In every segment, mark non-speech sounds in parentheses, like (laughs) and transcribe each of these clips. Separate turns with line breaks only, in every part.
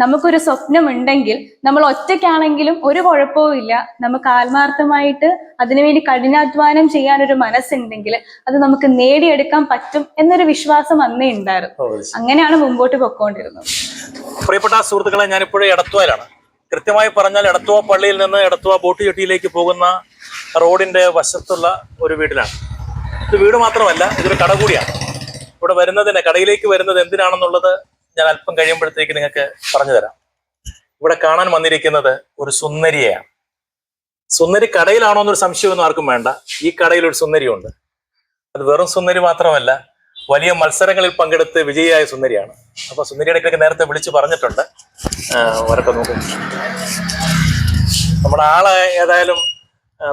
നമുക്കൊരു സ്വപ്നമുണ്ടെങ്കിൽ നമ്മൾ ഒറ്റയ്ക്കാണെങ്കിലും ഒരു കുഴപ്പവും ഇല്ല. നമുക്ക് ആത്മാർത്ഥമായിട്ട് അതിനുവേണ്ടി കഠിനാധ്വാനം ചെയ്യാൻ ഒരു മനസ്സുണ്ടെങ്കിൽ അത് നമുക്ക് നേടിയെടുക്കാൻ പറ്റും എന്നൊരു വിശ്വാസം അന്നേ ഉണ്ടായിരുന്നു. അങ്ങനെയാണ് മുമ്പോട്ട് പൊക്കോണ്ടിരുന്നത്.
പ്രിയപ്പെട്ട സുഹൃത്തുക്കളെ ഞാനിപ്പോഴും എടത്തുവയിലാണ് കൃത്യമായി പറഞ്ഞാൽ എടത്തുവ പള്ളിയിൽ നിന്ന് എടത്തുവ ബോട്ട് ചെട്ടിയിലേക്ക് പോകുന്ന റോഡിന്റെ വശത്തുള്ള ഒരു വീട്ടിലാണ് ഇത് വീട് മാത്രമല്ല ഇതൊരു കട കൂടിയാണ്. ഇവിടെ വരുന്നതിന് കടയിലേക്ക് വരുന്നത് എന്തിനാണെന്നുള്ളത് ഞാൻ അല്പം കഴിയുമ്പോഴത്തേക്ക് നിങ്ങൾക്ക് പറഞ്ഞു തരാം. ഇവിടെ കാണാൻ വന്നിരിക്കുന്നത് ഒരു സുന്ദരിയാണ് സുന്ദരി കടയിലാണോ എന്നൊരു സംശയമൊന്നും ആർക്കും വേണ്ട. ഈ കടയിൽ ഒരു സുന്ദരിയുണ്ട്. അത് വെറും സുന്ദരി മാത്രമല്ല വലിയ മത്സരങ്ങളിൽ പങ്കെടുത്ത് വിജയിയായ സുന്ദരിയാണ്. അപ്പൊ സുന്ദരിയുടെ ഒക്കെ നേരത്തെ വിളിച്ചു പറഞ്ഞിട്ടുണ്ട്. വരട്ടെ നോക്കും. നമ്മുടെ ആളെ ഏതായാലും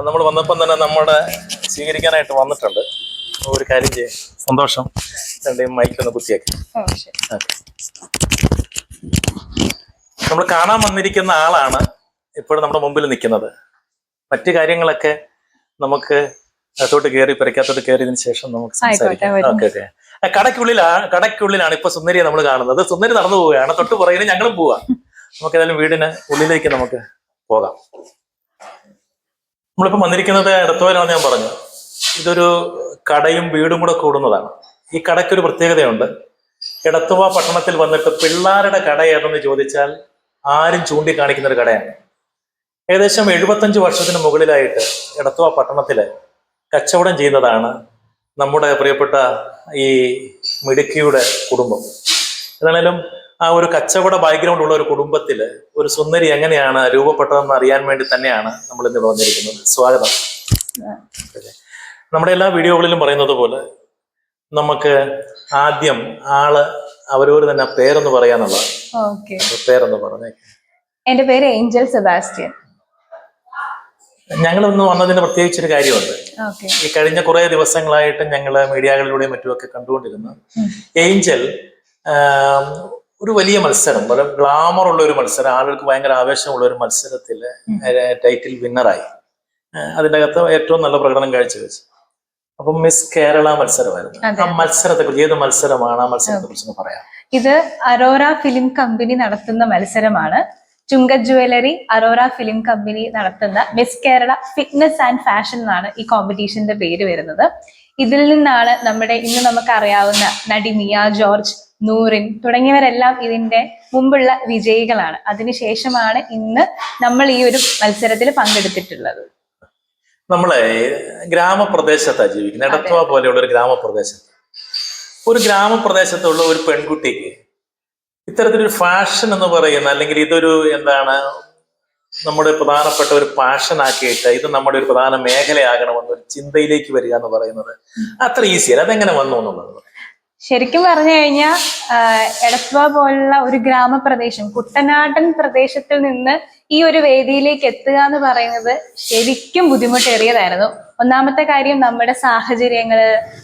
നമ്മൾ വന്നപ്പം തന്നെ നമ്മുടെ സ്വീകരിക്കാനായിട്ട് വന്നിട്ടുണ്ട്. ഒരു കാര്യം ചെയ്യാം. സന്തോഷം. രണ്ടേയും മൈക്കൊന്ന് കുത്തിയാക്കി.
ഓ, ശരി.
നമ്മൾ കാണാൻ വന്നിരിക്കുന്ന ആളാണ് ഇപ്പോഴും നമ്മുടെ മുമ്പിൽ നിൽക്കുന്നത്. മറ്റു കാര്യങ്ങളൊക്കെ നമുക്ക് അകത്തോട്ട് കയറി പെരക്കകത്തോട്ട് കയറിയതിനു ശേഷം നമുക്ക് സംസാരിക്കാം. Okay okay. കടയ്ക്കുള്ളിലാണ് കടയ്ക്കുള്ളിലാണ് ഇപ്പൊ സുന്ദരിയെ നമ്മൾ കാണുന്നത്. സുന്ദരി നടന്നു പോവുകയാണ്. തൊട്ട് പുറകിന് ഞങ്ങളും പോവാം. നമുക്ക് ഏതായാലും വീടിന് ഉള്ളിലേക്ക് നമുക്ക് പോകാം. നമ്മളിപ്പോ വന്നിരിക്കുന്നത് ഇടത്തോരാണെന്ന് ഞാൻ പറഞ്ഞു. ഇതൊരു കടയും വീടും കൂടെ കൂടുന്നതാണ്. ഈ കടയ്ക്കൊരു പ്രത്യേകതയുണ്ട്. എടത്തുവ പട്ടണത്തിൽ വന്നിട്ട് പിള്ളാരുടെ കട ഏതെന്ന് ചോദിച്ചാൽ ആരും ചൂണ്ടിക്കാണിക്കുന്ന ഒരു കടയാണ്. ഏകദേശം എഴുപത്തഞ്ച് വർഷത്തിന് മുകളിലായിട്ട് എടത്തുവ പട്ടണത്തിൽ കച്ചവടം ചെയ്യുന്നതാണ് നമ്മുടെ പ്രിയപ്പെട്ട ഈ മിടുക്കിയുടെ കുടുംബം. എന്നാലും ആ ഒരു കച്ചവട ബാക്ക്ഗ്രൗണ്ട് ഉള്ള ഒരു കുടുംബത്തിൽ ഒരു സുന്ദരി എങ്ങനെയാണ് രൂപപ്പെട്ടതെന്ന് അറിയാൻ വേണ്ടി തന്നെയാണ് നമ്മൾ ഇന്ന് വന്നിരിക്കുന്നത്. സ്വാഗതം. നമ്മുടെ എല്ലാ വീഡിയോകളിലും പറയുന്നത് പോലെ നമുക്ക് ആദ്യം ആൾ അവരോട് തന്നെ പേരൊന്ന് പറയാന്നുള്ളതാണ്
ഓക്കെ.
പേരൊന്ന് പറഞ്ഞേ.
എന്റെ പേര് ഏഞ്ചൽ സെബാസ്റ്റ്യൻ.
ഞങ്ങൾ ഇന്ന് വന്നതിന് പ്രത്യേകിച്ച് ഒരു കാര്യമുണ്ട് ഈ കഴിഞ്ഞ കുറെ ദിവസങ്ങളായിട്ട് ഞങ്ങൾ മീഡിയകളിലൂടെയും മറ്റുമൊക്കെ കണ്ടുകൊണ്ടിരുന്നു ഏഞ്ചൽ ഒരു വലിയ മത്സരം വളരെ ഗ്ലാമർ ഉള്ള ഒരു മത്സരം ആളുകൾക്ക് ഭയങ്കര ആവേശമുള്ള ഒരു മത്സരത്തിൽ ടൈറ്റിൽ വിന്നറായി അതിന്റെ അകത്ത് ഏറ്റവും നല്ല പ്രകടനം കാഴ്ചവെച്ചു. അപ്പം മിസ് കേരള മത്സരമായിരുന്നു. ആ മത്സരത്തെ കുറിച്ച് ഏത് മത്സരമാണ്? ആ മത്സരത്തെ കുറിച്ച് പറയാം.
ഇത് അറോറ ഫിലിം കമ്പനി നടത്തുന്ന മത്സരമാണ്. ചുങ്ക ജുവലറി അറോറ ഫിലിം കമ്പനി നടത്തുന്ന Miss Kerala fitness and fashion എന്നാണ് ഈ കോമ്പറ്റീഷന്റെ പേര് വരുന്നത്. ഇതിൽ നിന്നാണ് നമ്മുടെ ഇന്ന് നമുക്ക് അറിയാവുന്ന നടി മിയ ജോർജ് നൂറിൻ തുടങ്ങിയവരെല്ലാം ഇതിന്റെ മുമ്പുള്ള വിജയികളാണ്. അതിനുശേഷമാണ് ഇന്ന് നമ്മൾ ഈ ഒരു മത്സരത്തിൽ പങ്കെടുത്തിട്ടുള്ളത്.
നമ്മളെ ഗ്രാമപ്രദേശത്താണ് ജീവിക്കുന്നത്. എടത്വ പോലെയുള്ള ഒരു ഗ്രാമപ്രദേശം. ഒരു ഗ്രാമപ്രദേശത്തുള്ള ഒരു പെൺകുട്ടിക്ക് ഇത്തരത്തിലൊരു ഫാഷൻ എന്ന് പറയുന്ന അല്ലെങ്കിൽ ഇതൊരു എന്താണ് നമ്മുടെ പ്രധാനപ്പെട്ട ഒരു പാഷൻ ആക്കിയിട്ട് ഇത് നമ്മുടെ ഒരു പ്രധാന മേഖലയാകണമെന്ന് ഒരു ചിന്തയിലേക്ക് വരിക എന്ന് പറയുന്നത് അത്ര ഈസിയല്ല അതെങ്ങനെ വന്നു എന്നുള്ളത്?
ശരിക്കും പറഞ്ഞു കഴിഞ്ഞാൽ എടത്വ പോലുള്ള ഒരു ഗ്രാമപ്രദേശം കുട്ടനാടൻ പ്രദേശത്തിൽ നിന്ന് ഈ ഒരു വേദിയിലേക്ക് എത്തുക എന്ന് പറയുന്നത് ശരിക്കും ബുദ്ധിമുട്ടേറിയതായിരുന്നു. ഒന്നാമത്തെ കാര്യം നമ്മുടെ സാഹചര്യങ്ങൾ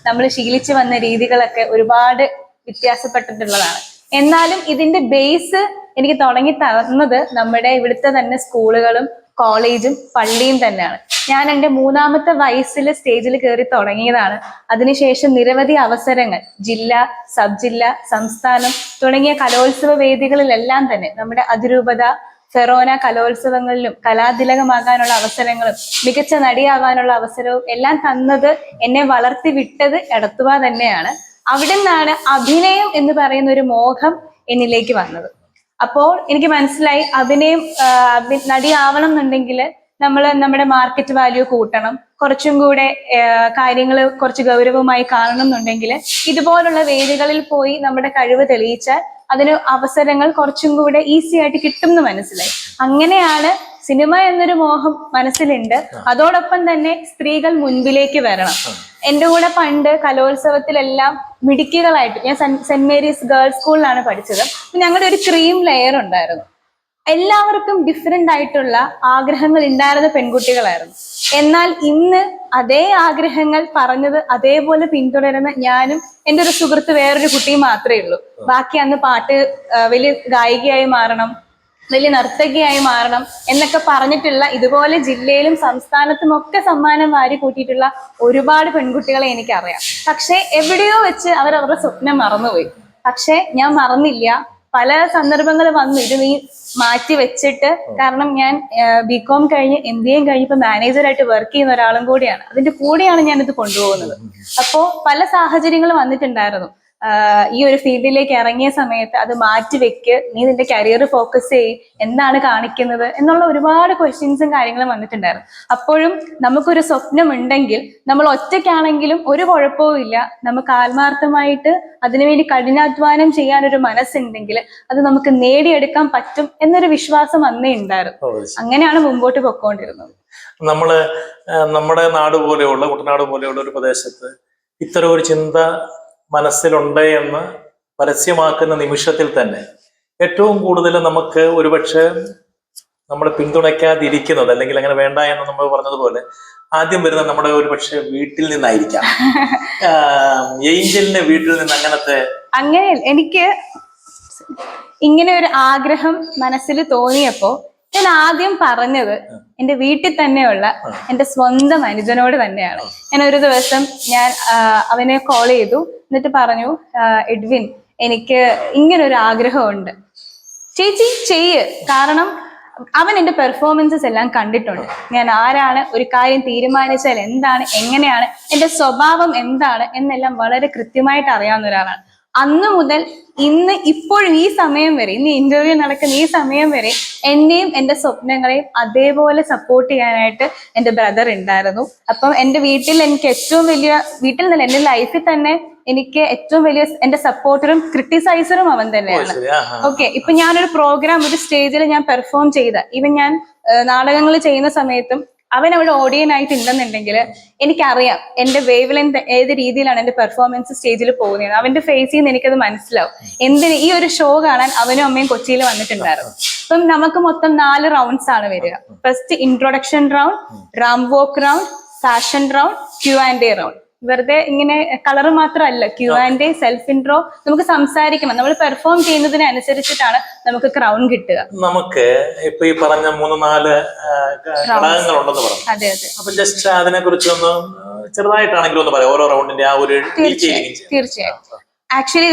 നമ്മൾ ശീലിച്ചു വന്ന രീതികളൊക്കെ ഒരുപാട് വ്യത്യാസപ്പെട്ടിട്ടുള്ളതാണ്. എന്നാലും ഇതിന്റെ ബേസ് എനിക്ക് തുടങ്ങി തന്നത് നമ്മുടെ ഇവിടുത്തെ തന്നെ സ്കൂളുകളും കോളേജും പള്ളിയും തന്നെയാണ്. ഞാൻ എന്റെ മൂന്നാമത്തെ വയസ്സിൽ സ്റ്റേജിൽ കയറി തുടങ്ങിയതാണ്. അതിനുശേഷം നിരവധി അവസരങ്ങൾ ജില്ല സബ് ജില്ല സംസ്ഥാനം തുടങ്ങിയ കലോത്സവ വേദികളിലെല്ലാം തന്നെ നമ്മുടെ അതിരൂപത ഫെറോന കലോത്സവങ്ങളിലും കലാതിലകമാകാനുള്ള അവസരങ്ങളും മികച്ച നടിയാവാനുള്ള അവസരവും എല്ലാം തന്നത് എന്നെ വളർത്തി വിട്ടത് എടത്തുവ തന്നെയാണ്. അവിടെ നിന്നാണ് അഭിനയം എന്ന് പറയുന്ന ഒരു മോഹം എന്നിലേക്ക് വന്നത്. അപ്പോൾ എനിക്ക് മനസ്സിലായി അഭിനയം നടിയാവണം എന്നുണ്ടെങ്കിൽ നമ്മൾ നമ്മുടെ മാർക്കറ്റ് വാല്യൂ കൂട്ടണം. കുറച്ചും കൂടെ കാര്യങ്ങൾ കുറച്ച് ഗൗരവമായി കാണണം എന്നുണ്ടെങ്കിൽ ഇതുപോലുള്ള വേദികളിൽ പോയി നമ്മുടെ കഴിവ് തെളിയിച്ചാൽ അതിന് അവസരങ്ങൾ കുറച്ചും കൂടെ ഈസി ആയിട്ട് കിട്ടും എന്ന് മനസ്സിലായി. അങ്ങനെയാണ് സിനിമ എന്നൊരു മോഹം മനസ്സിലുണ്ട്. അതോടൊപ്പം തന്നെ സ്ത്രീകൾ മുൻപിലേക്ക് വരണം. എന്റെ കൂടെ പണ്ട് കലോത്സവത്തിലെല്ലാം മിടുക്കികളായിട്ട് ഞാൻ സെൻ- സെന്റ് മേരീസ് ഗേൾസ് സ്കൂളിലാണ് പഠിച്ചത്. ഞങ്ങളുടെ ഒരു ക്രീം ലെയർ ഉണ്ടായിരുന്നു. എല്ലാവർക്കും ഡിഫറെന്റ് ആയിട്ടുള്ള ആഗ്രഹങ്ങൾ ഉണ്ടായിരുന്ന പെൺകുട്ടികളായിരുന്നു. എന്നാൽ ഇന്ന് അതേ ആഗ്രഹങ്ങൾ പറഞ്ഞത് അതേപോലെ പിന്തുടരുന്ന ഞാനും എന്റെ ഒരു സുഹൃത്ത് വേറൊരു കുട്ടിയും മാത്രമേ ഉള്ളൂ. ബാക്കി അന്ന് പാട്ട് വലിയ ഗായികയായി മാറണം. വലിയ നർത്തകിയായി മാറണം എന്നൊക്കെ പറഞ്ഞിട്ടുള്ള ഇതുപോലെ ജില്ലയിലും സംസ്ഥാനത്തും ഒക്കെ സമ്മാനം വാരി കൂട്ടിയിട്ടുള്ള ഒരുപാട് പെൺകുട്ടികളെ എനിക്കറിയാം. പക്ഷേ എവിടെയോ വെച്ച് അവർ അവരുടെ സ്വപ്നം മറന്നുപോയി. പക്ഷേ ഞാൻ മറന്നില്ല. പല സന്ദർഭങ്ങൾ വന്നു. ഇത് നീ മാറ്റി വെച്ചിട്ട് കാരണം ഞാൻ ബി കോം കഴിഞ്ഞ് എം ബി എം കഴിഞ്ഞ് ഇപ്പൊ മാനേജറായിട്ട് വർക്ക് ചെയ്യുന്ന ഒരാളും കൂടിയാണ്. അതിന്റെ കൂടെയാണ് ഞാൻ ഇത് കൊണ്ടുപോകുന്നത്. അപ്പോ പല സാഹചര്യങ്ങൾ വന്നിട്ടുണ്ടായിരുന്നു. ഈ ഒരു ഫീൽഡിലേക്ക് ഇറങ്ങിയ സമയത്ത് അത് മാറ്റിവെക്ക് നീ നിന്റെ കരിയർ ഫോക്കസ് ചെയ് എന്താണ് കാണിക്കുന്നത്? എന്നുള്ള ഒരുപാട് ക്വസ്റ്റ്യൻസും കാര്യങ്ങളും വന്നിട്ടുണ്ടായിരുന്നു. അപ്പോഴും നമുക്കൊരു സ്വപ്നം ഉണ്ടെങ്കിൽ നമ്മൾ ഒറ്റയ്ക്കാണെങ്കിലും ഒരു കുഴപ്പവും ഇല്ല. നമുക്ക് ആത്മാർത്ഥമായിട്ട് അതിനുവേണ്ടി കഠിനാധ്വാനം ചെയ്യാനൊരു മനസ്സുണ്ടെങ്കിൽ അത് നമുക്ക് നേടിയെടുക്കാൻ പറ്റും എന്നൊരു വിശ്വാസം അന്നേ ഉണ്ടായിരുന്നു. അങ്ങനെയാണ് മുമ്പോട്ട് പൊക്കോണ്ടിരുന്നത്.
നമ്മൾ നമ്മുടെ നാട് പോലെയുള്ള കുട്ടനാട് പോലെയുള്ള ഒരു പ്രദേശത്ത് ഇത്തരം ഒരു ചിന്ത മനസ്സിലുണ്ട് എന്ന് പരസ്യമാക്കുന്ന നിമിഷത്തിൽ തന്നെ ഏറ്റവും കൂടുതൽ നമുക്ക് ഒരുപക്ഷെ നമ്മൾ പിന്തുണയ്ക്കാതിരിക്കുന്നത് അല്ലെങ്കിൽ അങ്ങനെ വേണ്ട എന്ന് നമ്മൾ പറഞ്ഞതുപോലെ ആദ്യം വരുന്നത് നമ്മുടെ ഒരുപക്ഷെ വീട്ടിൽ നിന്നായിരിക്കാം. (laughs) ഏഞ്ചലിന്റെ വീട്ടിൽ നിന്ന് അങ്ങനത്തെ
അങ്ങനെ എനിക്ക് ഇങ്ങനെ ഒരു ആഗ്രഹം മനസ്സിൽ തോന്നിയപ്പോ ഞാൻ ആദ്യം പറഞ്ഞത് എന്റെ വീട്ടിൽ തന്നെയുള്ള എന്റെ സ്വന്തം അനുജനോട് തന്നെയാണ്. ഞാൻ ഒരു ദിവസം ഞാൻ അവനെ കോൾ ചെയ്തു. എന്നിട്ട് പറഞ്ഞു എഡ്വിൻ എനിക്ക് ഇങ്ങനൊരു ആഗ്രഹമുണ്ട്. ചേച്ചി ചെയ്യ്. കാരണം അവൻ എന്റെ പെർഫോമൻസസ് എല്ലാം കണ്ടിട്ടുണ്ട്. ഞാൻ ആരാണ് ഒരു കാര്യം തീരുമാനിച്ചാൽ എന്താണ് എങ്ങനെയാണ് എന്റെ സ്വഭാവം എന്താണ് എന്നെല്ലാം വളരെ കൃത്യമായിട്ട് അറിയാവുന്ന ഒരാളാണ്. അന്ന് മുതൽ ഇന്ന് ഇപ്പോഴും ഈ സമയം വരെ ഇന്ന് ഇന്റർവ്യൂ നടക്കുന്ന ഈ സമയം വരെ എന്നെയും എന്റെ സ്വപ്നങ്ങളെയും അതേപോലെ സപ്പോർട്ട് ചെയ്യാനായിട്ട് എന്റെ ബ്രദർ ഉണ്ടായിരുന്നു അപ്പം എന്റെ വീട്ടിൽ എനിക്ക് ഏറ്റവും വലിയ വീട്ടിൽ നിന്നല്ല എന്റെ ലൈഫിൽ തന്നെ എനിക്ക് ഏറ്റവും വലിയ എന്റെ സപ്പോർട്ടറും ക്രിട്ടിസൈസറും അവൻ തന്നെയാണ്. ഓക്കെ ഇപ്പൊ ഞാനൊരു പ്രോഗ്രാം ഒരു സ്റ്റേജിൽ ഞാൻ പെർഫോം ചെയ്ത. ഈവൻ ഞാൻ നാടകങ്ങൾ ചെയ്യുന്ന സമയത്തും അവൻ അവിടെ ഓഡിയൻ ആയിട്ട് ഉണ്ടെന്നുണ്ടെങ്കിൽ എനിക്കറിയാം എന്റെ വേവ് ലെങ്ത് ഏത് രീതിയിലാണ് എന്റെ പെർഫോമൻസ് സ്റ്റേജിൽ പോകുന്നത്. അവന്റെ ഫേസിൽ നിന്ന് എനിക്കത് മനസ്സിലാവും. എന്തിന് ഈ ഒരു ഷോ കാണാൻ അവനും അമ്മയും കൊച്ചിയിൽ വന്നിട്ടുണ്ടായിരുന്നു. അപ്പം നമുക്ക് മൊത്തം നാല് റൗണ്ട്സ് ആണ് വരിക. First introduction round ramp walk round fashion round Q and A round വെറുതെ ഇങ്ങനെ കളർ മാത്രമല്ല. ക്യൂ ആൻഡ് സെൽഫ് ഇൻട്രോ നമുക്ക് സംസാരിക്കണം. നമ്മൾ പെർഫോം ചെയ്യുന്നതിനനുസരിച്ചിട്ടാണ് നമുക്ക് ക്രൗൺ കിട്ടുക.
നമുക്ക് ഇപ്പൊ ഈ പറഞ്ഞ മൂന്ന് നാല് ഘടകങ്ങളുണ്ടെന്ന് പറഞ്ഞു
അതെ അതെ.
അപ്പൊ ജസ്റ്റ് അതിനെ കുറിച്ചൊന്ന് ചെറുതായിട്ടാണെങ്കിലും ഒന്ന് പറയാം. ഓരോ റൗണ്ടിന്റെ ആ ഒരു
തീർച്ചയായും തീർച്ചയായും. ആക്ച്വലി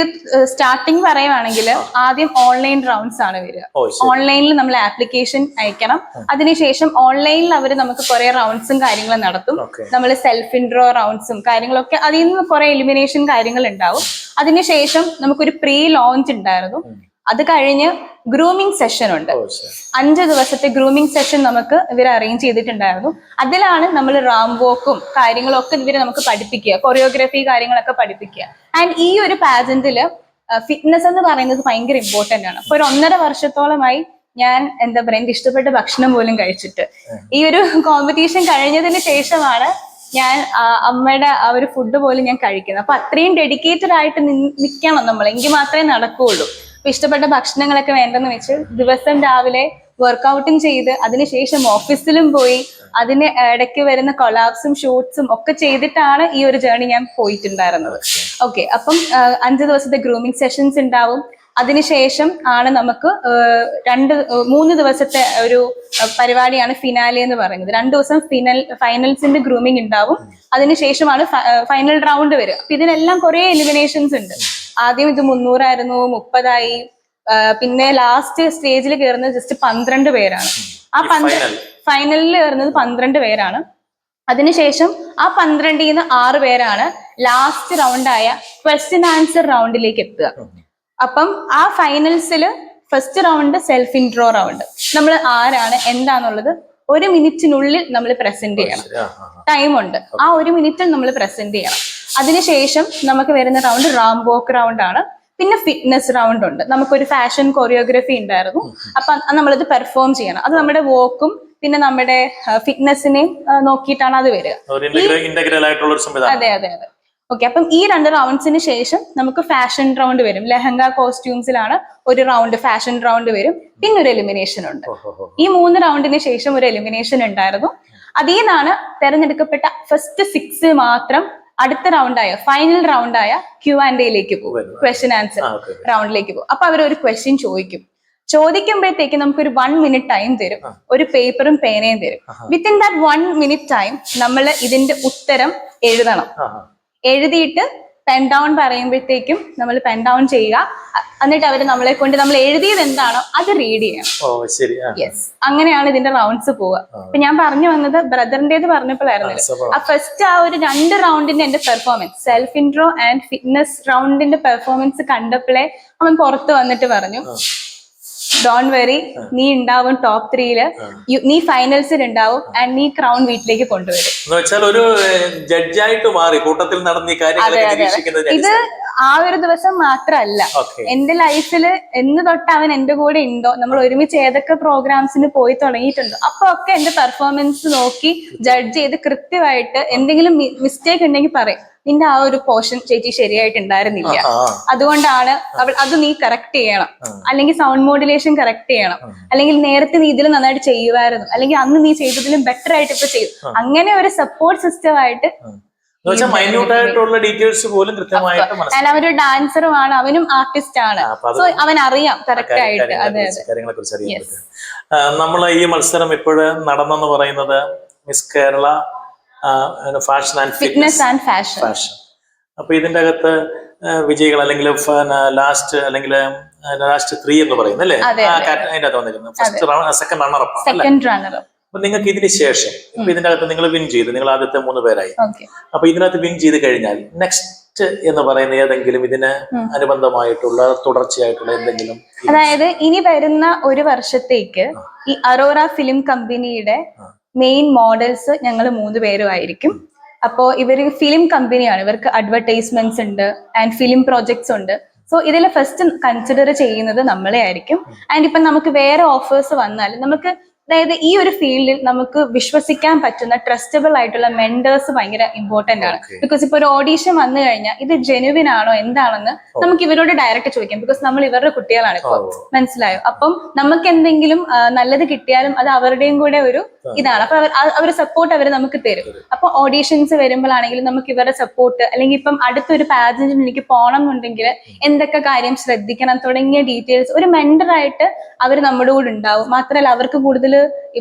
സ്റ്റാർട്ടിങ് പറയുവാണെങ്കിൽ ആദ്യം ഓൺലൈൻ റൗണ്ട്സ് ആണ് വരിക. ഓൺലൈനിൽ നമ്മൾ ആപ്ലിക്കേഷൻ അയക്കണം. അതിനുശേഷം ഓൺലൈനിൽ അവർ നമുക്ക് കുറെ റൗണ്ട്സും കാര്യങ്ങളും നടത്തും. നമ്മൾ സെൽഫ് ഇൻട്രോ റൗണ്ട്സും കാര്യങ്ങളൊക്കെ അതിൽ നിന്ന് കുറെ എലിമിനേഷൻ കാര്യങ്ങൾ ഉണ്ടാവും അതിനുശേഷം നമുക്കൊരു പ്രീ ലോഞ്ച് ഉണ്ടായിരുന്നു അത് കഴിഞ്ഞ് ഗ്രൂമിംഗ് സെഷൻ ഉണ്ട്. അഞ്ച് ദിവസത്തെ ഗ്രൂമിംഗ് സെഷൻ നമുക്ക് ഇവർ അറേഞ്ച് ചെയ്തിട്ടുണ്ടായിരുന്നു. അതിലാണ് നമ്മൾ റാം വോക്കും കാര്യങ്ങളും ഒക്കെ ഇവരെ നമുക്ക് പഠിപ്പിക്കുക കൊറിയോഗ്രഫി കാര്യങ്ങളൊക്കെ പഠിപ്പിക്കുക. ആൻഡ് ഈ ഒരു പാജന്റിൽ ഫിറ്റ്നസ് എന്ന് പറയുന്നത് ഭയങ്കര ഇമ്പോർട്ടന്റ് ആണ്. അപ്പൊ ഒരു ഒന്നര വർഷത്തോളമായി ഞാൻ എന്താ പറയാ എനിക്ക് ഇഷ്ടപ്പെട്ട ഭക്ഷണം പോലും കഴിച്ചിട്ട്. ഈ ഒരു കോമ്പറ്റീഷൻ കഴിഞ്ഞതിന് ശേഷമാണ് ഞാൻ അമ്മയുടെ ആ ഒരു ഫുഡ് പോലും ഞാൻ കഴിക്കുന്നത്. അപ്പൊ അത്രയും ഡെഡിക്കേറ്റഡ് ആയിട്ട് നിൽക്കണം നമ്മൾ. എങ്കിൽ മാത്രമേ നടക്കുകയുള്ളൂ അപ്പൊ ഇഷ്ടപ്പെട്ട ഭക്ഷണങ്ങളൊക്കെ വേണ്ടെന്ന് വെച്ച് ദിവസം രാവിലെ വർക്കൗട്ടും ചെയ്ത് അതിനുശേഷം ഓഫീസിലും പോയി അതിന് ഇടയ്ക്ക് വരുന്ന കൊളാപ്സും ഷൂട്ട്സും ഒക്കെ ചെയ്തിട്ടാണ് ഈ ഒരു ജേർണി ഞാൻ പോയിട്ടുണ്ടായിരുന്നത്. ഓക്കെ അപ്പം അഞ്ചു ദിവസത്തെ ഗ്രൂമിംഗ് സെഷൻസ് ഉണ്ടാവും. അതിനുശേഷം ആണ് നമുക്ക് രണ്ട് മൂന്ന് ദിവസത്തെ ഒരു പരിപാടിയാണ് ഫിനാലെ എന്ന് പറയുന്നത്. രണ്ട് ദിവസം ഫിനൽ ഫൈനൽസിന്റെ ഗ്രൂമിംഗ് ഉണ്ടാവും. അതിനുശേഷമാണ് ഫൈനൽ റൗണ്ട് വരിക. അപ്പൊ ഇതിനെല്ലാം കുറെ എലിമിനേഷൻസ് ഉണ്ട്. ആദ്യം ഇത് മുന്നൂറായിരുന്നു മുപ്പതായി. പിന്നെ ലാസ്റ്റ് സ്റ്റേജിൽ കയറുന്നത് ജസ്റ്റ് പന്ത്രണ്ട് പേരാണ്. ആ പന്ത്ര ഫൈനലിൽ കയറുന്നത് പന്ത്രണ്ട് പേരാണ്. അതിനുശേഷം ആ പന്ത്രണ്ടിൽ നിന്ന് ആറ് പേരാണ് ലാസ്റ്റ് റൗണ്ടായ ക്വസ്റ്റ്യൻ ആൻസർ റൗണ്ടിലേക്ക് എത്തുക. അപ്പം ആ ഫൈനൽസിൽ first round self intro round നമ്മൾ ആരാണ് എന്താന്നുള്ളത് ഒരു മിനിറ്റിനുള്ളിൽ നമ്മൾ പ്രസന്റ് ചെയ്യണം.
ശരി ആ ആ ആ.
ടൈം ഉണ്ട്. ആ ഒരു മിനിറ്റിൽ നമ്മൾ പ്രസന്റ് ചെയ്യണം. അതിനുശേഷം നമുക്ക് വരുന്ന റൗണ്ട് റാം വോക്ക് റൗണ്ട് ആണ്. പിന്നെ ഫിറ്റ്നസ് റൗണ്ട് ഉണ്ട്. നമുക്കൊരു ഫാഷൻ കൊറിയോഗ്രഫി ഉണ്ടായിരുന്നു. അപ്പൊ നമ്മളത് പെർഫോം ചെയ്യണം. അത് നമ്മുടെ വോക്കും പിന്നെ നമ്മുടെ ഫിറ്റ്നസിനെയും നോക്കിയിട്ടാണ് അത് വരിക. അതെ അതെ അതെ. ഓക്കെ അപ്പം ഈ രണ്ട് റൗണ്ട്സിന് ശേഷം നമുക്ക് ഫാഷൻ റൗണ്ട് വരും. ലെഹങ്ക കോസ്റ്റ്യൂംസിലാണ് ഒരു റൗണ്ട് ഫാഷൻ റൗണ്ട് വരും. പിന്നെ ഒരു എലിമിനേഷൻ ഉണ്ട്. ഈ മൂന്ന് റൗണ്ടിന് ശേഷം ഒരു എലിമിനേഷൻ ഉണ്ടായിരുന്നു. അതിൽ നിന്നാണ് തെരഞ്ഞെടുക്കപ്പെട്ട ഫസ്റ്റ് സിക്സ് മാത്രം അടുത്ത റൗണ്ടായ ഫൈനൽ റൗണ്ടായ ക്യൂ ആൻഡ് എയിലേക്ക് പോകും. Question answer. റൗണ്ടിലേക്ക് പോകും. അപ്പൊ അവർ ഒരു ക്വസ്റ്റ്യൻ ചോദിക്കും. ചോദിക്കുമ്പോഴത്തേക്ക് നമുക്ക് ഒരു വൺ മിനിറ്റ് ടൈം തരും ഒരു പേപ്പറും പേനയും തരും. Within that one minute time നമ്മൾ ഇതിന്റെ ഉത്തരം എഴുതണം. എഴുതിയിട്ട് പെൻ ഡൗൺ പറയുമ്പോഴത്തേക്കും നമ്മൾ പെൻ ഡൗൺ ചെയ്യുക. എന്നിട്ട് അവർ നമ്മളെ കൊണ്ട് നമ്മൾ എഴുതിയത് എന്താണോ അത് റീഡ് ചെയ്യണം. യെസ് അങ്ങനെയാണ് ഇതിന്റെ റൗണ്ട്സ് പോവുക. അപ്പൊ ഞാൻ പറഞ്ഞു വന്നത് ബ്രദറിന്റേത് പറഞ്ഞപ്പോഴായിരുന്നു. ആ ഫസ്റ്റ് ആ ഒരു രണ്ട് റൗണ്ടിന്റെ എന്റെ performance self intro and fitness റൗണ്ടിന്റെ performance കണ്ടപ്പോഴേ അവൻ പുറത്ത് വന്നിട്ട് പറഞ്ഞു. ഡോൺ വെറി നീ ഉണ്ടാവും ടോപ്പ് ത്രീയിൽ നീ ഫൈനൽസിൽ ഉണ്ടാവും ആൻഡ് നീ ക്രൗൺ വീട്ടിലേക്ക് കൊണ്ടുവരും.
വെച്ചാൽ ഒരു ജഡ്ജായിട്ട് മാറി. കൂട്ടത്തിൽ നടന്ന
ഇത് ആ ഒരു ദിവസം മാത്രമല്ല എന്റെ ലൈഫിൽ എന്ന് തൊട്ട് അവൻ എന്റെ കൂടെ ഉണ്ടോ? നമ്മൾ ഒരുമിച്ച് ഏതൊക്കെ പ്രോഗ്രാംസിന് പോയി തുടങ്ങിയിട്ടുണ്ടോ? അപ്പൊ ഒക്കെ എന്റെ പെർഫോമൻസ് നോക്കി ജഡ്ജ് ചെയ്ത് കൃത്യമായിട്ട് എന്തെങ്കിലും മിസ്റ്റേക്ക് ഉണ്ടെങ്കിൽ പറയും. നിന്റെ ആ ഒരു പോർഷൻ ചേച്ചി ശരിയായിട്ട്
ഉണ്ടായിരുന്നില്ല
അതുകൊണ്ടാണ് അവൾ അത് നീ കറക്റ്റ് ചെയ്യണം. അല്ലെങ്കിൽ സൗണ്ട് മോഡുലേഷൻ കറക്റ്റ് ചെയ്യണം. അല്ലെങ്കിൽ നേരത്തെ നീ ഇതിൽ നന്നായിട്ട് ചെയ്യുമായിരുന്നു. അല്ലെങ്കിൽ അന്ന് നീ ചെയ്തതിലും ബെറ്റർ ആയിട്ട് ഇപ്പൊ ചെയ്യും അങ്ങനെ ഒരു സപ്പോർട്ട് സിസ്റ്റം ആയിട്ട്
വെച്ചാൽ മൈന്യൂട്ട് ആയിട്ടുള്ള ഡീറ്റെയിൽസ് പോലും കൃത്യമായിട്ട്
ഞാൻ അവനൊരു ഡാൻസറുമാണ് അവനും ആർട്ടിസ്റ്റ് ആണ്. സോ അവൻ അറിയാം കറക്റ്റ് ആയിട്ട്. അതെ അതെ.
കാര്യങ്ങളെ കുറിച്ച് അറിയാൻ നമ്മൾ ഈ മത്സരം ഇപ്പോഴ് നടന്നെന്ന് പറയുന്നത് Miss Kerala fashion and fitness
and fashion
fashion അപ്പൊ ഇതിന്റെ അകത്ത് വിജയികൾ അല്ലെങ്കിൽ ലാസ്റ്റ് അല്ലെങ്കിൽ ലാസ്റ്റ് ത്രീ എന്ന് പറയുന്നത് അല്ലേ? അതിന്റെ അകത്ത് വന്നിരുന്നത് first second runner up
second runner
അപ്പൊ നിങ്ങൾക്ക് ഇതിന് ശേഷം ഇപ്പൊ ഇതിന്റെ അകത്ത് നിങ്ങൾ വിൻ ചെയ്തു. നിങ്ങൾ ആദ്യത്തെ മൂന്ന് പേരായി. അപ്പൊ ഇതിനകത്ത് വിൻ ചെയ്ത് കഴിഞ്ഞാൽ നെക്സ്റ്റ് എന്ന് പറയുന്ന ഏതെങ്കിലും ഇതിന് അനുബന്ധമായിട്ടുള്ള തുടർച്ചയായിട്ടുള്ള എന്തെങ്കിലും
അതായത് ഇനി വരുന്ന ഒരു വർഷത്തേക്ക് ഈ അറോറ ഫിലിം കമ്പനിയുടെ മെയിൻ മോഡൽസ് ഞങ്ങൾ മൂന്ന് പേരുമായിരിക്കും അപ്പോ ഇവർ ഫിലിം കമ്പനിയാണ് ഇവർക്ക് അഡ്വർടൈസ്മെന്റ്സ് ഉണ്ട് ആൻഡ് ഫിലിം പ്രോജക്ട്സ് ഉണ്ട്. സോ ഇതിൽ ഫസ്റ്റ് കൺസിഡർ ചെയ്യുന്നത് നമ്മളെ ആയിരിക്കും. ആൻഡ് ഇപ്പം നമുക്ക് വേറെ ഓഫേഴ്സ് വന്നാൽ നമുക്ക് അതായത് ഈ ഒരു ഫീൽഡിൽ നമുക്ക് വിശ്വസിക്കാൻ പറ്റുന്ന ട്രസ്റ്റബിൾ ആയിട്ടുള്ള മെന്റേഴ്സ് ഭയങ്കര ഇമ്പോർട്ടന്റ് ആണ്. ബിക്കോസ് ഇപ്പൊ ഒരു ഓഡീഷൻ വന്നു കഴിഞ്ഞാൽ ഇത് ജെനുവിൻ ആണോ എന്താണെന്ന് നമുക്ക് ഇവരോട് ഡയറക്റ്റ് ചോദിക്കാം. ബിക്കോസ് നമ്മൾ ഇവരുടെ കുട്ടികളാണ്
ഇപ്പോൾ
മനസ്സിലായോ? അപ്പം നമുക്ക് എന്തെങ്കിലും നല്ലത് കിട്ടിയാലും അത് അവരുടെയും കൂടെ ഒരു ഇതാണ്. അപ്പൊ അവർ അവർ സപ്പോർട്ട് അവർ നമുക്ക് തരും. അപ്പൊ ഓഡീഷൻസ് വരുമ്പോഴാണെങ്കിലും നമുക്ക് ഇവരുടെ സപ്പോർട്ട് അല്ലെങ്കിൽ ഇപ്പം അടുത്തൊരു പാജന്റിന് എനിക്ക് പോകണം എന്നുണ്ടെങ്കിൽ എന്തൊക്കെ കാര്യം ശ്രദ്ധിക്കണം തുടങ്ങിയ ഡീറ്റെയിൽസ് ഒരു മെന്റർ ആയിട്ട് അവർ നമ്മുടെ കൂടെ ഉണ്ടാവും. മാത്രമല്ല അവർക്ക് കൂടുതൽ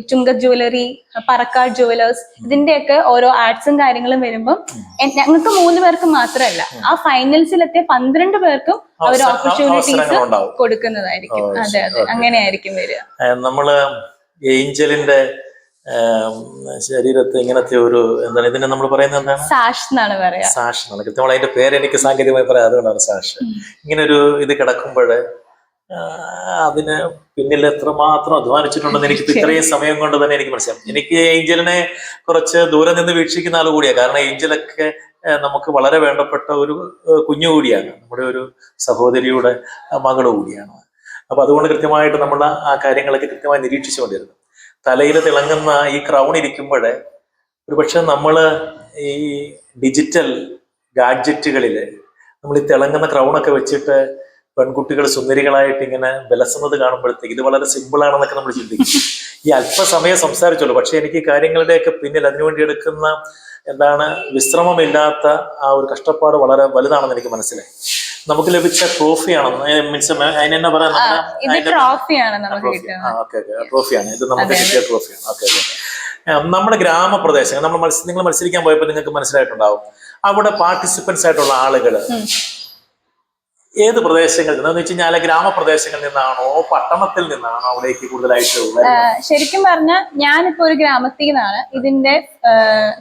ചുങ്കത് ജുവലറി പറക്കാട് ജുവലേഴ്സ് ഇതിന്റെയൊക്കെ ഓരോ ആർട്സും കാര്യങ്ങളും വരുമ്പോൾ ഞങ്ങൾക്ക് മൂന്ന് പേർക്ക് മാത്രമല്ല ആ ഫൈനൽസിലെത്തിയ പന്ത്രണ്ട് പേർക്കും അവർ ഓപ്പർച്യൂണിറ്റീസ് കൊടുക്കുന്നതായിരിക്കും. അതെ അതെ. അങ്ങനെയായിരിക്കും വരിക.
നമ്മൾ ഏഞ്ചലിന്റെ ശരീരത്തെ ശരീരത്ത് ഇങ്ങനത്തെ ഒരു എന്താണ് ഇതിനെ നമ്മൾ പറയുന്നത് എന്താണ്?
സാഷ് എന്നാണ് പറയാ
സാഷ് എന്നാണ്. കൃത്യമായി അതിന്റെ പേര് എനിക്ക് സാങ്കേതികമായി പറയാം. അതുകൊണ്ടാണ് സാഷ്. ഇങ്ങനെ ഒരു ഇത് കിടക്കുമ്പോൾ അതിന് പിന്നിൽ എത്രമാത്രം അധ്വാനിച്ചിട്ടുണ്ടെന്ന് എനിക്ക് (laughs) ഇത്രയും സമയം കൊണ്ട് തന്നെ എനിക്ക് മനസ്സിലാവും എനിക്ക് ഏഞ്ചലിനെ കുറച്ച് ദൂരെ നിന്ന് വീക്ഷിക്കുന്ന ആൾ കൂടിയാണ്. കാരണം ഏഞ്ചലൊക്കെ നമുക്ക് വളരെ വേണ്ടപ്പെട്ട ഒരു കുഞ്ഞു കൂടിയാണ്. നമ്മുടെ ഒരു സഹോദരിയുടെ മകൾ കൂടിയാണ്. അപ്പൊ അതുകൊണ്ട് കൃത്യമായിട്ട് നമ്മൾ ആ കാര്യങ്ങളൊക്കെ കൃത്യമായി നിരീക്ഷിച്ചുകൊണ്ടിരുന്നു തലയിൽ തിളങ്ങുന്ന ഈ ക്രൗൺ ഇരിക്കുമ്പോൾ ഒരുപക്ഷെ നമ്മൾ ഈ ഡിജിറ്റൽ ഗാഡ്ജറ്റുകളിൽ നമ്മൾ ഈ തിളങ്ങുന്ന ക്രൗണൊക്കെ വെച്ചിട്ട് പെൺകുട്ടികൾ സുന്ദരികളായിട്ട് ഇങ്ങനെ വിലസുന്നത് കാണുമ്പോഴത്തേക്ക് ഇത് വളരെ സിമ്പിൾ ആണെന്നൊക്കെ നമ്മൾ ചിന്തിക്കും. ഈ അല്പസമയം സംസാരിച്ചുള്ളൂ പക്ഷെ എനിക്ക് കാര്യങ്ങളുടെയൊക്കെ പിന്നിൽ അതിനുവേണ്ടി എടുക്കുന്ന എന്താണ് വിശ്രമമില്ലാത്ത ആ ഒരു കഷ്ടപ്പാട് വളരെ വലുതാണെന്ന് എനിക്ക് മനസ്സിലായി. നമുക്ക് ലഭിച്ച ട്രോഫിയാണെന്ന് മീൻസ് അതിനെന്നെ പറയാൻ
ട്രോഫിയാണ്
ഇത് നമുക്ക് കിട്ടിയ ട്രോഫിയാണ്. ഓക്കെ ഓക്കെ നമ്മുടെ ഗ്രാമപ്രദേശങ്ങൾ നമ്മൾ മത്സ നിങ്ങൾ മത്സരിക്കാൻ പോയപ്പോൾ നിങ്ങൾക്ക് മനസ്സിലായിട്ടുണ്ടാവും. അവിടെ പാർട്ടിസിപ്പൻസ് ആയിട്ടുള്ള ആളുകൾ ഏത് പ്രദേശങ്ങളിൽ നിന്ന്? വെച്ച് കഴിഞ്ഞാൽ ഗ്രാമപ്രദേശങ്ങളിൽ നിന്നാണോ പട്ടണത്തിൽ നിന്നാണോ അവിടേക്ക് കൂടുതലായിട്ട്?
ശരിക്കും പറഞ്ഞാൽ ഞാനിപ്പോ ഒരു ഗ്രാമത്തിൽ നിന്നാണ്. ഇതിന്റെ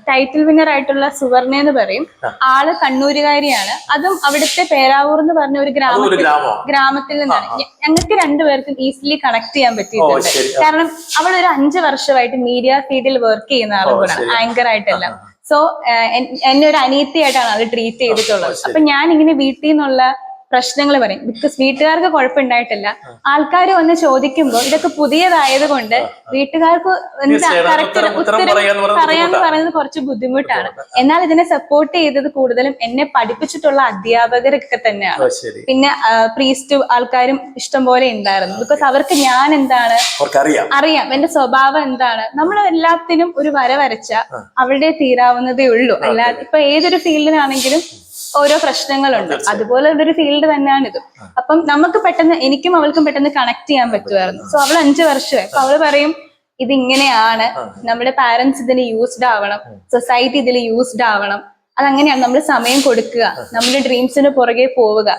ടൈറ്റിൽ വിന്നർ ആയിട്ടുള്ള സുവർണ എന്ന് പറയും. ആൾ കണ്ണൂരുകാരിയാണ്. അതും അവിടുത്തെ പേരാവൂർ എന്ന് പറഞ്ഞ ഒരു
ഗ്രാമ?
ഗ്രാമത്തിൽ ഗ്രാമത്തിൽ നിന്നാണ് ഞങ്ങൾക്ക് രണ്ടുപേർക്കും ഈസിലി കണക്ട് ചെയ്യാൻ പറ്റിയിട്ടുണ്ട്. കാരണം അവൾ ഒരു അഞ്ച് വർഷമായിട്ട് മീഡിയ ഫീൽഡിൽ വർക്ക് ചെയ്യുന്ന ആളും
ഓ,
കൂടാണ്
ശരി.
ആങ്കർ ആയിട്ടല്ല. സോ എന്നെ ഒരു അനിയത്തിയായിട്ടാണ് അത് ട്രീറ്റ് ചെയ്തിട്ടുള്ളത്. അപ്പൊ ഞാൻ ഇങ്ങനെ വീട്ടിൽ നിന്നുള്ള പ്രശ്നങ്ങൾ പറയും ബിക്കോസ് വീട്ടുകാർക്ക് കുഴപ്പമുണ്ടായിട്ടില്ല. ആൾക്കാർ വന്ന് ചോദിക്കുമ്പോൾ ഇതൊക്കെ പുതിയതായത് കൊണ്ട് വീട്ടുകാർക്ക് എന്താ കറക്റ്റ്
ഉത്തരം- പറയാന്ന് പറയുന്നത്
കുറച്ച് ബുദ്ധിമുട്ടാണ്. എന്നാൽ ഇതിനെ സപ്പോർട്ട് ചെയ്തത് കൂടുതലും എന്നെ പഠിപ്പിച്ചിട്ടുള്ള അധ്യാപകരൊക്കെ തന്നെയാണ്. പിന്നെ പ്രീസ്റ്റ് ആൾക്കാരും ഇഷ്ടംപോലെ ഉണ്ടായിരുന്നു. ബിക്കോസ് അവർക്ക് ഞാൻ എന്താണ് അറിയാം. എന്റെ സ്വഭാവം എന്താണ്? നമ്മൾ എല്ലാത്തിനും ഒരു വര വരച്ച അവിടെ തീരാവുന്നതേ ഉള്ളൂ. അല്ലാതെ ഇപ്പൊ ഏതൊരു ഫീൽഡിനാണെങ്കിലും ഓരോ പ്രശ്നങ്ങളുണ്ട്. അതുപോലെ ഒരു ഫീൽഡ് തന്നെയാണ് ഇത് അപ്പം നമുക്ക് പെട്ടെന്ന് എനിക്കും അവൾക്കും പെട്ടെന്ന് കണക്ട് ചെയ്യാൻ പറ്റുമായിരുന്നു. സോ അവൾ അഞ്ചു വർഷമായി. അപ്പൊ അവൾ പറയും ഇത് ഇങ്ങനെയാണ് നമ്മുടെ പാരന്റ്സ് ഇതിന് യൂസ്ഡ് ആവണം. സൊസൈറ്റി ഇതിൽ യൂസ്ഡ് ആവണം. അതങ്ങനെയാണ് നമ്മൾ സമയം കൊടുക്കുക. നമ്മുടെ ഡ്രീംസിന് പുറകെ പോവുക.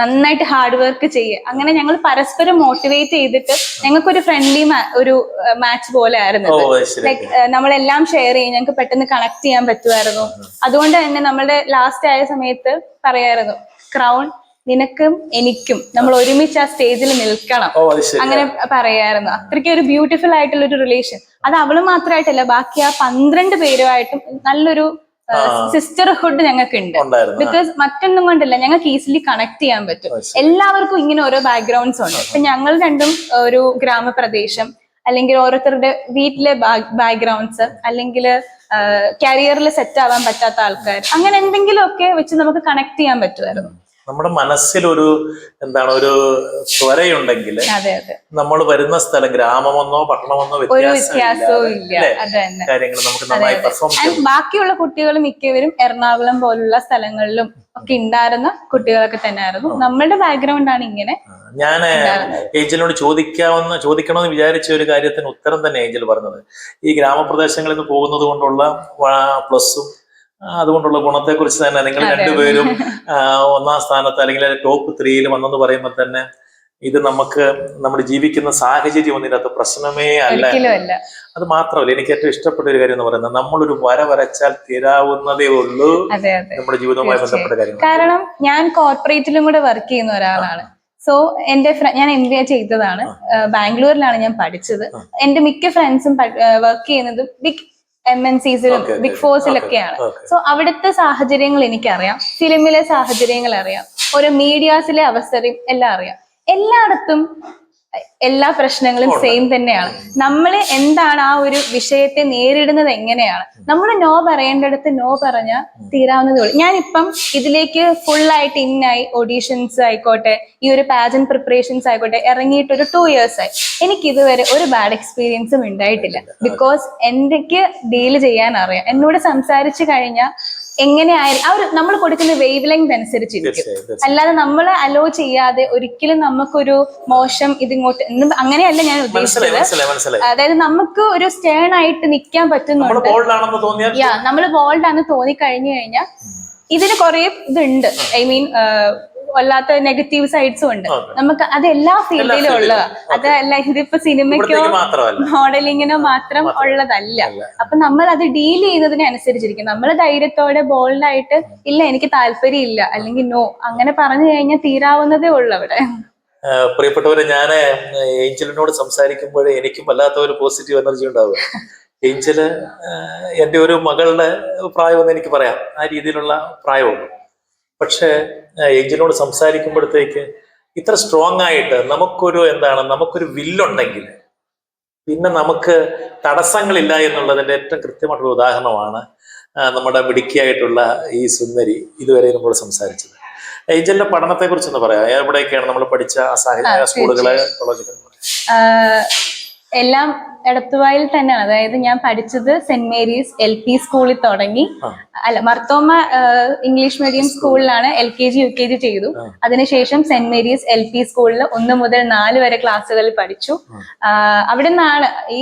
നന്നായിട്ട് ഹാർഡ് വർക്ക് ചെയ്യുക. അങ്ങനെ ഞങ്ങൾ പരസ്പരം മോട്ടിവേറ്റ് ചെയ്തിട്ട് ഞങ്ങൾക്കൊരു ഫ്രണ്ട്ലി ഒരു മാച്ച് പോലെ ആയിരുന്നു ലൈക്ക് നമ്മളെല്ലാം ഷെയർ ചെയ്യും. ഞങ്ങൾക്ക് പെട്ടെന്ന് കണക്ട് ചെയ്യാൻ പറ്റുമായിരുന്നു. അതുകൊണ്ട് തന്നെ നമ്മളുടെ ലാസ്റ്റ് ആയ സമയത്ത് പറയായിരുന്നു ക്രൗൺ നിനക്കും എനിക്കും നമ്മൾ ഒരുമിച്ച് ആ സ്റ്റേജിൽ നിൽക്കണം. അങ്ങനെ പറയായിരുന്നു. അത്രയ്ക്ക് ഒരു ബ്യൂട്ടിഫുൾ ആയിട്ടുള്ള ഒരു റിലേഷൻ അത് അവൾ മാത്രമായിട്ടല്ല ബാക്കി ആ പന്ത്രണ്ട് പേരുമായിട്ടും നല്ലൊരു സിസ്റ്റർഹുഡ് ഞങ്ങൾക്ക് ഉണ്ട് ബിക്കോസ് മറ്റൊന്നും കൊണ്ടല്ല ഞങ്ങൾക്ക് ഈസിലി കണക്ട് ചെയ്യാൻ പറ്റും. എല്ലാവർക്കും ഇങ്ങനെ ഓരോ ബാക്ക്ഗ്രൗണ്ട്സ് ഉണ്ട്. ഇപ്പൊ ഞങ്ങൾ രണ്ടും ഒരു ഗ്രാമപ്രദേശം അല്ലെങ്കിൽ ഓരോരുത്തരുടെ വീട്ടിലെ ബാക്ക്ഗ്രൗണ്ട്സ് അല്ലെങ്കിൽ കരിയറിൽ സെറ്റ് ആവാൻ പറ്റാത്ത ആൾക്കാർ അങ്ങനെ എന്തെങ്കിലുമൊക്കെ വെച്ച് നമുക്ക് കണക്ട് ചെയ്യാൻ പറ്റുമായിരുന്നു.
നമ്മുടെ മനസ്സിലൊരു എന്താണ് ഒരു ത്വരയുണ്ടെങ്കിൽ നമ്മൾ വരുന്ന സ്ഥലം ഗ്രാമമെന്നോ പട്ടണമെന്നോ
വ്യത്യാസവും?
കാര്യങ്ങൾ നമുക്ക് നന്നായി പെർഫോം
ബാക്കിയുള്ള കുട്ടികൾ മിക്കവരും എറണാകുളം പോലുള്ള സ്ഥലങ്ങളിലും ഒക്കെ ഉണ്ടായിരുന്ന കുട്ടികളൊക്കെ തന്നെയായിരുന്നു. നമ്മളുടെ ബാക്ക്ഗ്രൗണ്ട് ആണ് ഇങ്ങനെ.
ഞാൻ ഏഞ്ചലിനോട് ചോദിക്കാവുന്ന ചോദിക്കണമെന്ന് വിചാരിച്ച ഒരു കാര്യത്തിന് ഉത്തരം തന്നെ ഏഞ്ചൽ പറഞ്ഞത്. ഈ ഗ്രാമപ്രദേശങ്ങളിൽ നിന്ന് പോകുന്നത് കൊണ്ടുള്ള പ്ലസും അതുകൊണ്ടുള്ള ഗുണത്തെക്കുറിച്ച് തന്നെ നിങ്ങൾ രണ്ടുപേരും ഒന്നാം സ്ഥാനത്ത് അല്ലെങ്കിൽ ടോപ്പ് ത്രീയിൽ വന്നെന്ന് പറയുമ്പോൾ തന്നെ ഇത് നമുക്ക് നമ്മൾ ജീവിക്കുന്ന സാഹചര്യം ഒന്നിനകത്ത് പ്രശ്നമേ അല്ല അത് മാത്രമല്ല എനിക്ക് ഏറ്റവും ഇഷ്ടപ്പെട്ട ഒരു കാര്യം എന്ന് പറയുന്നത് നമ്മളൊരു വര വരച്ചാൽ തീരാവുന്നതേ ഉള്ളൂ നമ്മുടെ ജീവിതവുമായി ബന്ധപ്പെട്ട കാര്യം
കാരണം ഞാൻ കോർപ്പറേറ്റിലും കൂടെ വർക്ക് ചെയ്യുന്ന ഒരാളാണ്. സോ എന്റെ ഞാൻ എം ബി എ ചെയ്തതാണ്. ബാംഗ്ലൂരിലാണ് ഞാൻ പഠിച്ചത്. എന്റെ മിക്ക ഫ്രണ്ട്സും വർക്ക് ചെയ്യുന്നതും എം എൻ സിസിലും ബിഗ് ഫോഴ്സിലൊക്കെയാണ്. സോ അവിടുത്തെ സാഹചര്യങ്ങൾ എനിക്കറിയാം. ഫിലിമിലെ സാഹചര്യങ്ങൾ അറിയാം ഓരോ മീഡിയാസിലെ അവസരം എല്ലാം അറിയാം. എല്ലായിടത്തും എല്ലാ പ്രശ്നങ്ങളും സെയിം തന്നെയാണ്. നമ്മൾ എന്താണ് ആ ഒരു വിഷയത്തെ നേരിടുന്നത് എങ്ങനെയാണ്? നമ്മൾ നോ പറയേണ്ടടുത്ത് നോ പറഞ്ഞാൽ തീരാവുന്നതേ ഉള്ളൂ. ഞാനിപ്പം ഇതിലേക്ക് ഫുൾ ആയിട്ട് ഇന്നായി ഓഡീഷൻസ് ആയിക്കോട്ടെ ഈ ഒരു പാജൻ പ്രിപ്പറേഷൻസ് ആയിക്കോട്ടെ ഇറങ്ങിയിട്ട് ഒരു ടു ഇയേഴ്സ് ആയി. എനിക്ക് ഇതുവരെ ഒരു ബാഡ് എക്സ്പീരിയൻസും ഉണ്ടായിട്ടില്ല. ബിക്കോസ് എനിക്ക് ഡീൽ ചെയ്യാൻ അറിയാം. എന്നോട് സംസാരിച്ചു കഴിഞ്ഞാൽ എങ്ങനെയായാലും ആ ഒരു നമ്മൾ കൊടുക്കുന്ന വേവ് ലെങ്ത് അനുസരിച്ചിരിക്കും. അല്ലാതെ നമ്മൾ അലോ ചെയ്യാതെ ഒരിക്കലും നമുക്കൊരു മോശം ഇതിങ്ങോട്ട് അങ്ങനെയല്ല ഞാൻ ഉദ്ദേശിച്ചത്. അതായത് നമുക്ക് ഒരു സ്റ്റേൺ ആയിട്ട് നിൽക്കാൻ പറ്റുന്നുണ്ട്. യാ നമ്മൾ ബോൾഡ് ആണെന്ന് തോന്നി കഴിഞ്ഞു കഴിഞ്ഞാൽ ഇതിന് കുറെ ഇതുണ്ട്. ഐ മീൻ അല്ലാത്ത നെഗറ്റീവ് സൈഡ്സും ഉണ്ട്. നമുക്ക് അത് എല്ലാ ഫീൽഡിലും ഉള്ളത്. അതല്ല ഇതിപ്പോ സിനിമയ്ക്കോ മോഡലിങ്ങിനോ മാത്രം ഉള്ളതല്ല. അപ്പൊ നമ്മൾ അത് ഡീൽ ചെയ്യുന്നതിനെ അനുസരിച്ചിരിക്കും. നമ്മൾ ധൈര്യത്തോടെ ബോൾഡായിട്ട് ഇല്ല എനിക്ക് താല്പര്യം ഇല്ല അല്ലെങ്കിൽ നോ അങ്ങനെ പറഞ്ഞു കഴിഞ്ഞാൽ തീരാവുന്നതേ ഉള്ളു അവിടെ.
പ്രിയപ്പെട്ടവരെ ഞാൻ ഏഞ്ചലിനോട് സംസാരിക്കുമ്പോൾ എനിക്കും വല്ലാത്ത ഒരു പോസിറ്റീവ് എനർജി ഉണ്ടാവുക. ഏഞ്ചൽ എന്റെ ഒരു മകളുടെ പ്രായമെന്ന് എനിക്ക് പറയാം. ആ രീതിയിലുള്ള പ്രായമുള്ളൂ. പക്ഷേ ഏഞ്ചലിനോട് സംസാരിക്കുമ്പോഴത്തേക്ക് ഇത്ര സ്ട്രോങ് ആയിട്ട് നമുക്കൊരു എന്താണ് നമുക്കൊരു വില്ലുണ്ടെങ്കിൽ പിന്നെ നമുക്ക് തടസ്സങ്ങളില്ല എന്നുള്ളതിന്റെ ഏറ്റവും കൃത്യമായിട്ടുള്ള ഉദാഹരണമാണ് നമ്മുടെ മിടുക്കിയായിട്ടുള്ള ഈ സുന്ദരി ഇതുവരെ നമ്മൾ സംസാരിച്ചത്. ഏഞ്ചലിന്റെ പഠനത്തെ കുറിച്ചൊന്ന് പറയാം. എവിടെയൊക്കെയാണ് നമ്മൾ പഠിച്ച സ്കൂളുകൾ കോളേജുകൾ
എല്ലാം എടത്തുവായിൽ തന്നെയാണ്. അതായത് ഞാൻ പഠിച്ചത് സെന്റ് മേരീസ് എൽ പി സ്കൂളിൽ തുടങ്ങി. അല്ല മർത്തോമ ഇംഗ്ലീഷ് മീഡിയം സ്കൂളിലാണ് L K G U K G ചെയ്തു. അതിനുശേഷം സെന്റ് മേരീസ് എൽ പി സ്കൂളിൽ ഒന്ന് മുതൽ നാല് വരെ ക്ലാസ്സുകളിൽ പഠിച്ചു. അവിടെ നിന്നാണ് ഈ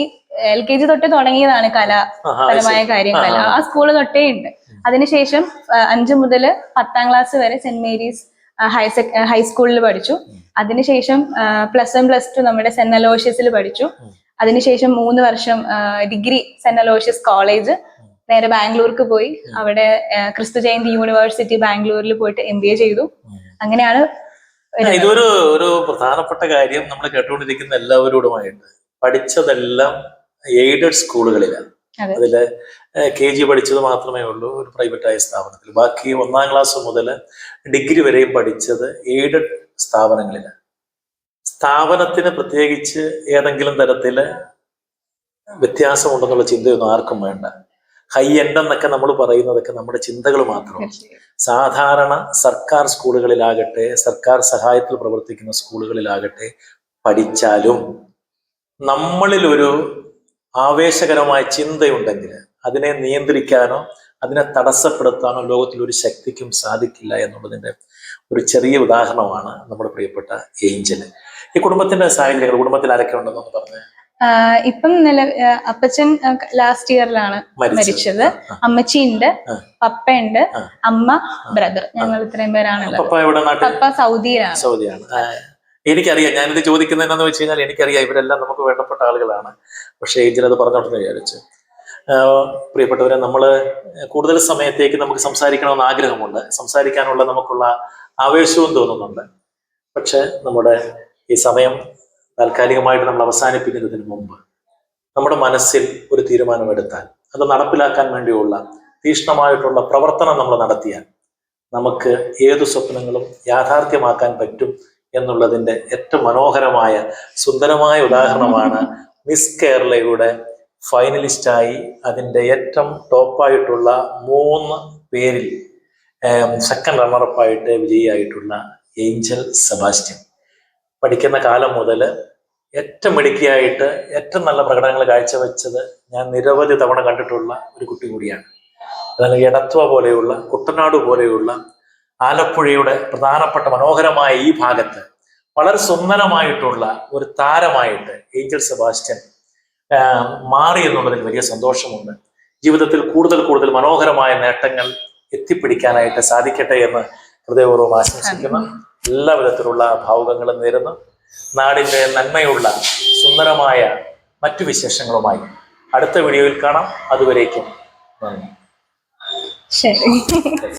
എൽ കെ ജി തൊട്ട് തുടങ്ങിയതാണ് കലാപരമായ കാര്യങ്ങൾ
ആ,
സ്കൂൾ തൊട്ടേ ഉണ്ട്. അതിനുശേഷം അഞ്ചു മുതൽ പത്താം ക്ലാസ് വരെ സെന്റ് മേരീസ് ഹയർ സെക് ഹൈസ്കൂളിൽ പഠിച്ചു. അതിനുശേഷം പ്ലസ് വൺ പ്ലസ് ടു നമ്മുടെ സെന്റ് അലോഷ്യസിൽ പഠിച്ചു. അതിനുശേഷം മൂന്ന് വർഷം ഡിഗ്രി സെന്റ് അലോഷ്യസ് കോളേജ് നേരെ ബാംഗ്ലൂർക്ക് പോയി. അവിടെ ക്രിസ്തു ജയന്തി യൂണിവേഴ്സിറ്റി ബാംഗ്ലൂരിൽ പോയിട്ട് എം ബി എ ചെയ്തു. അങ്ങനെയാണ്
ഇതൊരു ഒരു പ്രധാനപ്പെട്ട കാര്യം നമ്മൾ കേട്ടുകൊണ്ടിരിക്കുന്ന എല്ലാവരോടുമായിട്ട്. പഠിച്ചതെല്ലാം എയ്ഡഡ് സ്കൂളുകളിലാണ്.
അതെ.
അതിൽ കെ ജി പഠിച്ചത് മാത്രമേ ഉള്ളൂ ഒരു പ്രൈവറ്റ് ആയ സ്ഥാപനത്തിൽ. ബാക്കി ഒന്നാം ക്ലാസ് മുതൽ ഡിഗ്രി വരെയും പഠിച്ചത് എയ്ഡഡ് സ്ഥാപനങ്ങളിലാണ്. സ്ഥാപനത്തിന് പ്രത്യേകിച്ച് ഏതെങ്കിലും തരത്തിൽ വ്യത്യാസമുണ്ടെന്നുള്ള ചിന്തയൊന്നും ആർക്കും വേണ്ട. ഹൈ എൻഡ് എന്നൊക്കെ നമ്മൾ പറയുന്നതൊക്കെ നമ്മുടെ ചിന്തകൾ മാത്രമാണ്. (laughs) സാധാരണ സർക്കാർ സ്കൂളുകളിലാകട്ടെ സർക്കാർ സഹായത്തിൽ പ്രവർത്തിക്കുന്ന സ്കൂളുകളിലാകട്ടെ പഠിച്ചാലും നമ്മളിൽ ഒരു ആവേശകരമായ ചിന്തയുണ്ടെങ്കിൽ അതിനെ നിയന്ത്രിക്കാനോ അതിനെ തടസ്സപ്പെടുത്താനോ ലോകത്തിൽ ഒരു ശക്തിക്കും സാധിക്കില്ല എന്നുള്ളതിന്റെ ഒരു ചെറിയ ഉദാഹരണമാണ് നമ്മുടെ പ്രിയപ്പെട്ട ഏഞ്ചൽ. ഈ കുടുംബത്തിന്റെ സാഹചര്യങ്ങൾ കുടുംബത്തിൽ ആരൊക്കെ ഉണ്ടെന്നൊന്ന് പറഞ്ഞു.
ഇപ്പം നില അപ്പച്ചൻ ലാസ്റ്റ് ഇയറിലാണ്
മരിച്ചത്.
അമ്മച്ചി ഉണ്ട്
പപ്പ
പപ്പയുണ്ട് അമ്മ ബ്രദർ ഞങ്ങൾ ഇത്രയും പേരാണ്
പപ്പ
സൗദിയിലാണ്.
സൗദിയാണ്. എനിക്കറിയാം. ഞാനിത് ചോദിക്കുന്നത് എന്താണെന്ന് വെച്ച് കഴിഞ്ഞാൽ എനിക്കറിയാം. ഇവരെല്ലാം നമുക്ക് വേണ്ടപ്പെട്ട ആളുകളാണ്. പക്ഷേ ഏജിൽ അത് പറഞ്ഞോട്ടെന്ന് വിചാരിച്ചു. പ്രിയപ്പെട്ടവരെ നമ്മൾ കൂടുതൽ സമയത്തേക്ക് നമുക്ക് സംസാരിക്കണമെന്ന് ആഗ്രഹമുണ്ട്. സംസാരിക്കാനുള്ള നമുക്കുള്ള ആവേശവും തോന്നുന്നുണ്ട്. പക്ഷെ നമ്മുടെ ഈ സമയം താൽക്കാലികമായിട്ട് നമ്മൾ അവസാനിപ്പിക്കുന്നതിന് മുമ്പ് നമ്മുടെ മനസ്സിൽ ഒരു തീരുമാനമെടുത്താൽ അത് നടപ്പിലാക്കാൻ വേണ്ടിയുള്ള തീക്ഷ്ണമായിട്ടുള്ള പ്രവർത്തനം നമ്മൾ നടത്തിയാൽ നമുക്ക് ഏതു സ്വപ്നങ്ങളും യാഥാർത്ഥ്യമാക്കാൻ പറ്റും എന്നുള്ളതിന്റെ ഏറ്റവും മനോഹരമായ സുന്ദരമായ ഉദാഹരണമാണ് മിസ് കേരളയുടെ ഫൈനലിസ്റ്റായി അതിന്റെ ഏറ്റവും ടോപ്പായിട്ടുള്ള മൂന്ന് പേരിൽ സെക്കൻഡ് റണ്ണറപ്പായിട്ട് വിജയിയായിട്ടുള്ള ഏഞ്ചൽ സെബാസ്റ്റ്യൻ. പഠിക്കുന്ന കാലം മുതൽ ഏറ്റവും മിടുക്കിയായിട്ട് ഏറ്റവും നല്ല പ്രകടനങ്ങൾ കാഴ്ചവെച്ചത് ഞാൻ നിരവധി തവണ കണ്ടിട്ടുള്ള ഒരു കുട്ടി കൂടിയാണ്. അതായത് എടത്വ പോലെയുള്ള കുട്ടനാട് പോലെയുള്ള ആലപ്പുഴയുടെ പ്രധാനപ്പെട്ട മനോഹരമായ ഈ ഭാഗത്ത് വളരെ സുന്ദരമായിട്ടുള്ള ഒരു താരമായിട്ട് ഏഞ്ചൽ സെബാസ്റ്റ്യൻ മാറി എന്നുള്ളതിൽ വലിയ സന്തോഷമുണ്ട്. ജീവിതത്തിൽ കൂടുതൽ കൂടുതൽ മനോഹരമായ നേട്ടങ്ങൾ എത്തിപ്പിടിക്കാനായിട്ട് സാധിക്കട്ടെ എന്ന് ഹൃദയപൂർവം ആശംസിക്കുന്നു. എല്ലാ വിധത്തിലുള്ള ഭാവുകങ്ങളും നേരുന്നു. നാടിന്റെ നന്മയുള്ള സുന്ദരമായ മറ്റു വിശേഷങ്ങളുമായി അടുത്ത വീഡിയോയിൽ കാണാം. അതുവരേക്കും നന്ദി.
ശരി.